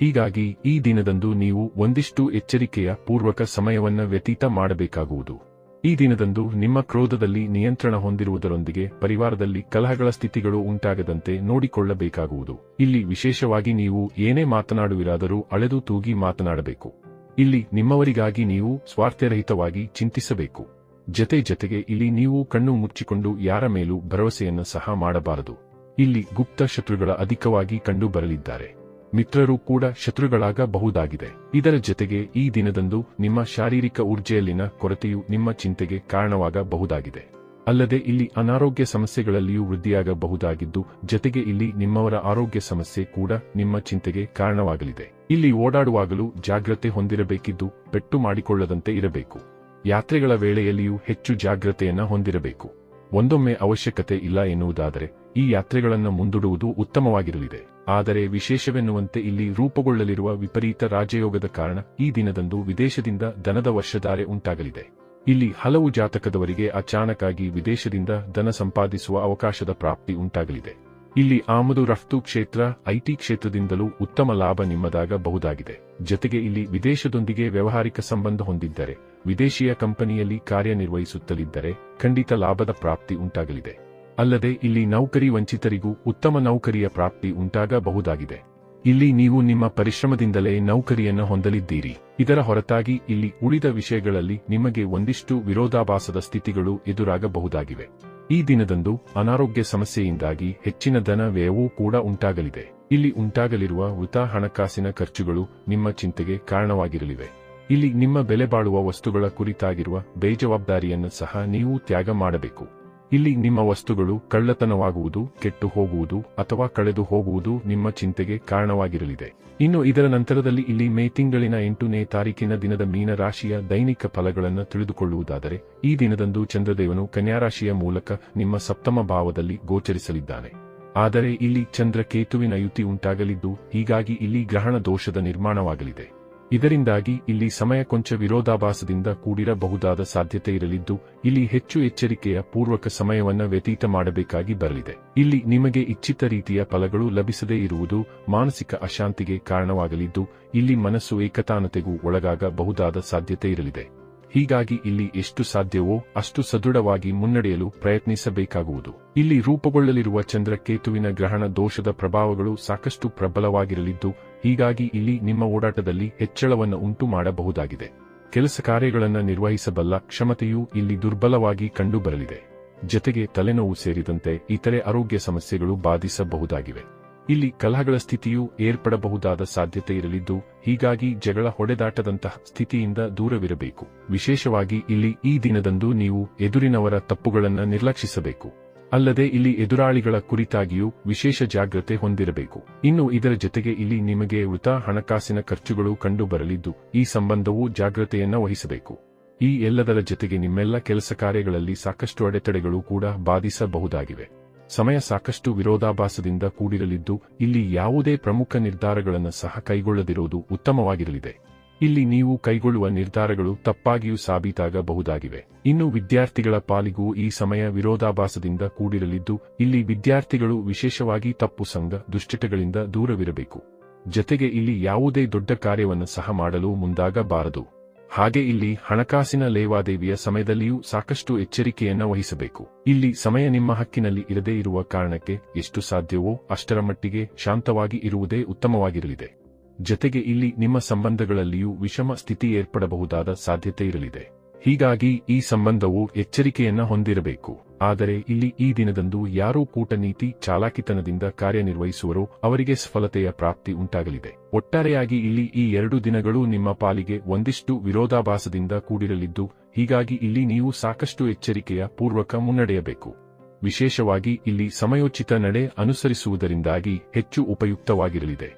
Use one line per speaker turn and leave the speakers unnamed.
ಹೀಗಾಗಿ ಈ ದಿನದಂದು ನೀವು ಒಂದಿಷ್ಟು ಎಚ್ಚರಿಕೆಯ ಪೂರ್ವಕ ಸಮಯವನ್ನ ವ್ಯತೀತ ಮಾಡಬೇಕಾಗುವುದು. ಈ ದಿನದಂದು ನಿಮ್ಮ ಕ್ರೋಧದಲ್ಲಿ ನಿಯಂತ್ರಣ ಹೊಂದಿರುವುದರೊಂದಿಗೆ ಪರಿವಾರದಲ್ಲಿ ಕಲಹಗಳ ಸ್ಥಿತಿಗಳು ಉಂಟಾಗದಂತೆ ನೋಡಿಕೊಳ್ಳಬೇಕಾಗುವುದು. ಇಲ್ಲಿ ವಿಶೇಷವಾಗಿ ನೀವು ಏನೇ ಮಾತನಾಡುವಿರಾದರೂ ಅಳೆದು ತೂಗಿ ಮಾತನಾಡಬೇಕು. ಇಲ್ಲಿ ನಿಮ್ಮವರಿಗಾಗಿ ನೀವು ಸ್ವಾರ್ಥರಹಿತವಾಗಿ ಚಿಂತಿಸಬೇಕು. ಜತೆ ಜತೆಗೆ ಇಲ್ಲಿ ನೀವು ಕಣ್ಣು ಮುಚ್ಚಿಕೊಂಡು ಯಾರ ಮೇಲೂ ಭರವಸೆಯನ್ನು ಸಹ ಮಾಡಬಾರದು. ಇಲ್ಲಿ ಗುಪ್ತ ಶತ್ರುಗಳ ಅಧಿಕವಾಗಿ ಕಂಡು ಬರಲಿದ್ದಾರೆ ಮಿತ್ರರು ಕೂಡ ಶತ್ರುಗಳಾಗಬಹುದಾಗಿದೆ. ಇದರ ಜತೆಗೆ ಈ ದಿನದಂದು ನಿಮ್ಮ ಶಾರೀರಿಕ ಊರ್ಜೆಯಲ್ಲಿನ ಕೊರತೆಯು ನಿಮ್ಮ ಚಿಂತೆಗೆ ಕಾರಣವಾಗಬಹುದಾಗಿದೆ. ಅಲ್ಲದೆ ಇಲ್ಲಿ ಅನಾರೋಗ್ಯ ಸಮಸ್ಯೆಗಳಲ್ಲಿಯೂ ವೃದ್ಧಿಯಾಗಬಹುದಾಗಿದ್ದು, ಜತೆಗೆ ಇಲ್ಲಿ ನಿಮ್ಮವರ ಆರೋಗ್ಯ ಸಮಸ್ಯೆ ಕೂಡ ನಿಮ್ಮ ಚಿಂತೆಗೆ ಕಾರಣವಾಗಲಿದೆ. ಇಲ್ಲಿ ಓಡಾಡುವಾಗಲೂ ಜಾಗ್ರತೆ ಹೊಂದಿರಬೇಕಿದ್ದು, ಪೆಟ್ಟು ಮಾಡಿಕೊಳ್ಳದಂತೆ ಇರಬೇಕು. ಯಾತ್ರೆಗಳ ವೇಳೆಯಲ್ಲಿಯೂ ಹೆಚ್ಚು ಜಾಗ್ರತೆಯನ್ನ ಹೊಂದಿರಬೇಕು. ಒಂದೊಮ್ಮೆ ಅವಶ್ಯಕತೆ ಇಲ್ಲ ಎನ್ನುವುದಾದರೆ ಈ ಯಾತ್ರೆಗಳನ್ನು ಮುಂದೂಡುವುದು ಉತ್ತಮವಾಗಿರಲಿದೆ. ಆದರೆ ವಿಶೇಷವೆನ್ನುವಂತೆ ಇಲ್ಲಿ ರೂಪುಗೊಳ್ಳಲಿರುವ ವಿಪರೀತ ರಾಜಯೋಗದ ಕಾರಣ ಈ ದಿನದಂದು ವಿದೇಶದಿಂದ ದನದ ವರ್ಷಧಾರೆ ಉಂಟಾಗಲಿದೆ. ಇಲ್ಲಿ ಹಲವು ಜಾತಕದವರಿಗೆ ಅಚಾನಕ್ಕಾಗಿ ವಿದೇಶದಿಂದ ಧನ ಸಂಪಾದಿಸುವ ಅವಕಾಶದ ಪ್ರಾಪ್ತಿ ಉಂಟಾಗಲಿದೆ. ಇಲ್ಲಿ ಆಮದು ರಫ್ತು ಕ್ಷೇತ್ರ, ಐಟಿ ಕ್ಷೇತ್ರದಿಂದಲೂ ಉತ್ತಮ ಲಾಭ ನಿಮ್ಮದಾಗಬಹುದಾಗಿದೆ. ಜತೆಗೆ ಇಲ್ಲಿ ವಿದೇಶದೊಂದಿಗೆ ವ್ಯವಹಾರಿಕ ಸಂಬಂಧ ಹೊಂದಿದ್ದರೆ ವಿದೇಶಿಯ ಕಂಪನಿಯಲ್ಲಿ ಕಾರ್ಯನಿರ್ವಹಿಸುತ್ತಲಿದ್ದರೆ ಖಂಡಿತ ಲಾಭದ ಪ್ರಾಪ್ತಿ ಉಂಟಾಗಲಿದೆ. ಅಲ್ಲದೆ ಇಲ್ಲಿ ನೌಕರಿ ವಂಚಿತರಿಗೂ ಉತ್ತಮ ನೌಕರಿಯ ಪ್ರಾಪ್ತಿ ಉಂಟಾಗಬಹುದಾಗಿದೆ. ಇಲ್ಲಿ ನೀವು ನಿಮ್ಮ ಪರಿಶ್ರಮದಿಂದಲೇ ನೌಕರಿಯನ್ನು ಹೊಂದಲಿದ್ದೀರಿ. ಇದರ ಹೊರತಾಗಿ ಇಲ್ಲಿ ಉಳಿದ ವಿಷಯಗಳಲ್ಲಿ ನಿಮಗೆ ಒಂದಿಷ್ಟು ವಿರೋಧಾಭಾಸದ ಸ್ಥಿತಿಗಳು ಎದುರಾಗಬಹುದಾಗಿವೆ. ಈ ದಿನದಂದು ಅನಾರೋಗ್ಯ ಸಮಸ್ಯೆಯಿಂದಾಗಿ ಹೆಚ್ಚಿನ ಧನ ವ್ಯಯವೂ ಕೂಡ ಉಂಟಾಗಲಿದೆ. ಇಲ್ಲಿ ಉಂಟಾಗಲಿರುವ ಹಣಕಾಸಿನ ಖರ್ಚುಗಳು ನಿಮ್ಮ ಚಿಂತೆಗೆ ಕಾರಣವಾಗಿರಲಿವೆ. ಇಲ್ಲಿ ನಿಮ್ಮ ಬೆಲೆ ಬಾಳುವ ವಸ್ತುಗಳ ಕುರಿತಾಗಿರುವ ಬೇಜವಾಬ್ದಾರಿಯನ್ನು ಸಹ ನೀವು ತ್ಯಾಗ ಮಾಡಬೇಕು. ಇಲ್ಲಿ ನಿಮ್ಮ ವಸ್ತುಗಳು ಕಳ್ಳತನವಾಗುವುದು ಕೆಟ್ಟು ಹೋಗುವುದು ಅಥವಾ ಕಳೆದು ಹೋಗುವುದು ನಿಮ್ಮ ಚಿಂತೆಗೆ ಕಾರಣವಾಗಿರಲಿದೆ. ಇನ್ನು ಇದರ ನಂತರದಲ್ಲಿ ಇಲ್ಲಿ ಮೇ ತಿಂಗಳಿನ ಎಂಟನೇ ತಾರೀಕಿನ ದಿನದ ಮೀನರಾಶಿಯ ದೈನಿಕ ಫಲಗಳನ್ನು ತಿಳಿದುಕೊಳ್ಳುವುದಾದರೆ, ಈ ದಿನದಂದು ಚಂದ್ರದೇವನು ಕನ್ಯಾರಾಶಿಯ ಮೂಲಕ ನಿಮ್ಮ ಸಪ್ತಮ ಭಾವದಲ್ಲಿ ಗೋಚರಿಸಲಿದ್ದಾನೆ. ಆದರೆ ಇಲ್ಲಿ ಚಂದ್ರ ಕೇತುವಿನ ಯುತಿ ಉಂಟಾಗಲಿದ್ದು, ಹೀಗಾಗಿ ಇಲ್ಲಿ ಗ್ರಹಣ ದೋಷದ ನಿರ್ಮಾಣವಾಗಲಿದೆ. ಇದರಿಂದಾಗಿ ಇಲ್ಲಿ ಸಮಯ ಕೊಂಚ ವಿರೋಧಾಭಾಸದಿಂದ ಕೂಡಿರಬಹುದಾದ ಸಾಧ್ಯತೆ ಇರಲಿದ್ದು, ಇಲ್ಲಿ ಹೆಚ್ಚು ಎಚ್ಚರಿಕೆಯ ಪೂರ್ವಕ ಸಮಯವನ್ನು ವ್ಯತೀತ ಮಾಡಬೇಕಾಗಿ ಬರಲಿದೆ. ಇಲ್ಲಿ ನಿಮಗೆ ಇಚ್ಛಿತ ರೀತಿಯ ಫಲಗಳು ಲಭಿಸದೇ ಇರುವುದು ಮಾನಸಿಕ ಅಶಾಂತಿಗೆ ಕಾರಣವಾಗಲಿದ್ದು, ಇಲ್ಲಿ ಮನಸ್ಸು ಏಕತಾನತೆಗೂ ಒಳಗಾಗಬಹುದಾದ ಸಾಧ್ಯತೆ ಇರಲಿದೆ. ಹೀಗಾಗಿ ಇಲ್ಲಿ ಎಷ್ಟು ಸಾಧ್ಯವೋ ಅಷ್ಟು ಸದೃಢವಾಗಿ ಮುನ್ನಡೆಯಲು ಪ್ರಯತ್ನಿಸಬೇಕಾಗುವುದು. ಇಲ್ಲಿ ರೂಪುಗೊಳ್ಳಲಿರುವ ಚಂದ್ರ ಕೇತುವಿನ ಗ್ರಹಣ ದೋಷದ ಪ್ರಭಾವಗಳು ಸಾಕಷ್ಟು ಪ್ರಬಲವಾಗಿರಲಿದ್ದು ಹೀಗಾಗಿ ಇಲ್ಲಿ ನಿಮ್ಮ ಓಡಾಟದಲ್ಲಿ ಹೆಚ್ಚಳವನ್ನು ಉಂಟು ಮಾಡಬಹುದಾಗಿದೆ ಕೆಲಸ ಕಾರ್ಯಗಳನ್ನು ನಿರ್ವಹಿಸಬಲ್ಲ ಕ್ಷಮತೆಯೂ ಇಲ್ಲಿ ದುರ್ಬಲವಾಗಿ ಕಂಡುಬರಲಿದೆ. ಜತೆಗೆ ತಲೆನೋವು ಸೇರಿದಂತೆ ಇತರೆ ಆರೋಗ್ಯ ಸಮಸ್ಯೆಗಳು ಬಾಧಿಸಬಹುದಾಗಿವೆ. ಇಲ್ಲಿ ಕಲಹಗಳ ಸ್ಥಿತಿಯೂ ಏರ್ಪಡಬಹುದಾದ ಸಾಧ್ಯತೆ ಇರಲಿದ್ದು, ಹೀಗಾಗಿ ಜಗಳ ಹೊಡೆದಾಟದಂತಹ ಸ್ಥಿತಿಯಿಂದ ದೂರವಿರಬೇಕು. ವಿಶೇಷವಾಗಿ ಇಲ್ಲಿ ಈ ದಿನದಂದು ನೀವು ಎದುರಿನವರ ತಪ್ಪುಗಳನ್ನು ನಿರ್ಲಕ್ಷಿಸಬೇಕು. ಅಲ್ಲದೆ ಇಲ್ಲಿ ಎದುರಾಳಿಗಳ ಕುರಿತಾಗಿಯೂ ವಿಶೇಷ ಜಾಗ್ರತೆ ಹೊಂದಿರಬೇಕು. ಇನ್ನು ಇದರ ಜೊತೆಗೆ ಇಲ್ಲಿ ನಿಮಗೆ ಉತ ಹಣಕಾಸಿನ ಖರ್ಚುಗಳು ಕಂಡುಬರಲಿದ್ದು, ಈ ಸಂಬಂಧವೂ ಜಾಗ್ರತೆಯನ್ನ ವಹಿಸಬೇಕು. ಈ ಎಲ್ಲದರ ಜೊತೆಗೆ ನಿಮ್ಮೆಲ್ಲ ಕೆಲಸ ಕಾರ್ಯಗಳಲ್ಲಿ ಸಾಕಷ್ಟು ಅಡೆತಡೆಗಳು ಕೂಡ ಬಾಧಿಸಬಹುದಾಗಿವೆ. ಸಮಯ ಸಾಕಷ್ಟು ವಿರೋಧಾಭಾಸದಿಂದ ಕೂಡಿರಲಿದ್ದು, ಇಲ್ಲಿ ಯಾವುದೇ ಪ್ರಮುಖ ನಿರ್ಧಾರಗಳನ್ನು ಸಹ ಕೈಗೊಳ್ಳದಿರುವುದು ಉತ್ತಮವಾಗಿರಲಿದೆ. ಇಲ್ಲಿ ನೀವು ಕೈಗೊಳ್ಳುವ ನಿರ್ಧಾರಗಳು ತಪ್ಪಾಗಿಯೂ ಸಾಬೀತಾಗಬಹುದಾಗಿವೆ. ಇನ್ನು ವಿದ್ಯಾರ್ಥಿಗಳ ಪಾಲಿಗೂ ಈ ಸಮಯ ವಿರೋಧಾಭಾಸದಿಂದ ಕೂಡಿರಲಿದ್ದು, ಇಲ್ಲಿ ವಿದ್ಯಾರ್ಥಿಗಳು ವಿಶೇಷವಾಗಿ ತಪ್ಪು ಸಂಘ, ದುಶ್ಚಟಗಳಿಂದ ದೂರವಿರಬೇಕು. ಜತೆಗೆ ಇಲ್ಲಿ ಯಾವುದೇ ದೊಡ್ಡ ಕಾರ್ಯವನ್ನು ಸಹ ಮಾಡಲು ಮುಂದಾಗಬಾರದು. ಹಾಗೆ ಇಲ್ಲಿ ಹಣಕಾಸಿನ ಲೇವಾದೇವಿಯ ಸಮಯದಲ್ಲಿಯೂ ಸಾಕಷ್ಟು ಎಚ್ಚರಿಕೆಯನ್ನು ವಹಿಸಬೇಕು. ಇಲ್ಲಿ ಸಮಯ ನಿಮ್ಮ ಹಕ್ಕಿನಲ್ಲಿ ಇರದೇ ಇರುವ ಕಾರಣಕ್ಕೆ ಎಷ್ಟು ಸಾಧ್ಯವೋ ಅಷ್ಟರ ಮಟ್ಟಿಗೆ ಶಾಂತವಾಗಿ ಇರುವುದೇ ಉತ್ತಮವಾಗಿರಲಿದೆ. ಜತೆಗೆ ಇಲ್ಲಿ ನಿಮ್ಮ ಸಂಬಂಧಗಳಲ್ಲಿಯೂ ವಿಷಮ ಸ್ಥಿತಿ ಏರ್ಪಡಬಹುದಾದ ಸಾಧ್ಯತೆ ಇರಲಿದೆ. ಹೀಗಾಗಿ ಈ ಸಂಬಂಧವು ಎಚ್ಚರಿಕೆಯನ್ನ ಹೊಂದಿರಬೇಕು. ಆದರೆ ಇಲ್ಲಿ ಈ ದಿನದಂದು ಯಾರೂ ಕೂಟನೀತಿ ಚಾಲಾಕಿತನದಿಂದ ಕಾರ್ಯನಿರ್ವಹಿಸುವರೋ ಅವರಿಗೆ ಸಫಲತೆಯ ಪ್ರಾಪ್ತಿ ಉಂಟಾಗಲಿದೆ. ಒಟ್ಟಾರೆಯಾಗಿ ಇಲ್ಲಿ ಈ ಎರಡು ದಿನಗಳು ನಿಮ್ಮ ಪಾಲಿಗೆ ಒಂದಿಷ್ಟು ವಿರೋಧಾಭಾಸದಿಂದ ಕೂಡಿರಲಿದ್ದು, ಹೀಗಾಗಿ ಇಲ್ಲಿ ನೀವು ಸಾಕಷ್ಟು ಎಚ್ಚರಿಕೆಯ ಪೂರ್ವಕ ಮುನ್ನಡೆಯಬೇಕು. ವಿಶೇಷವಾಗಿ ಇಲ್ಲಿ ಸಮಯೋಚಿತ ನಡೆ ಅನುಸರಿಸುವುದರಿಂದಾಗಿ ಹೆಚ್ಚು ಉಪಯುಕ್ತವಾಗಿರಲಿದೆ.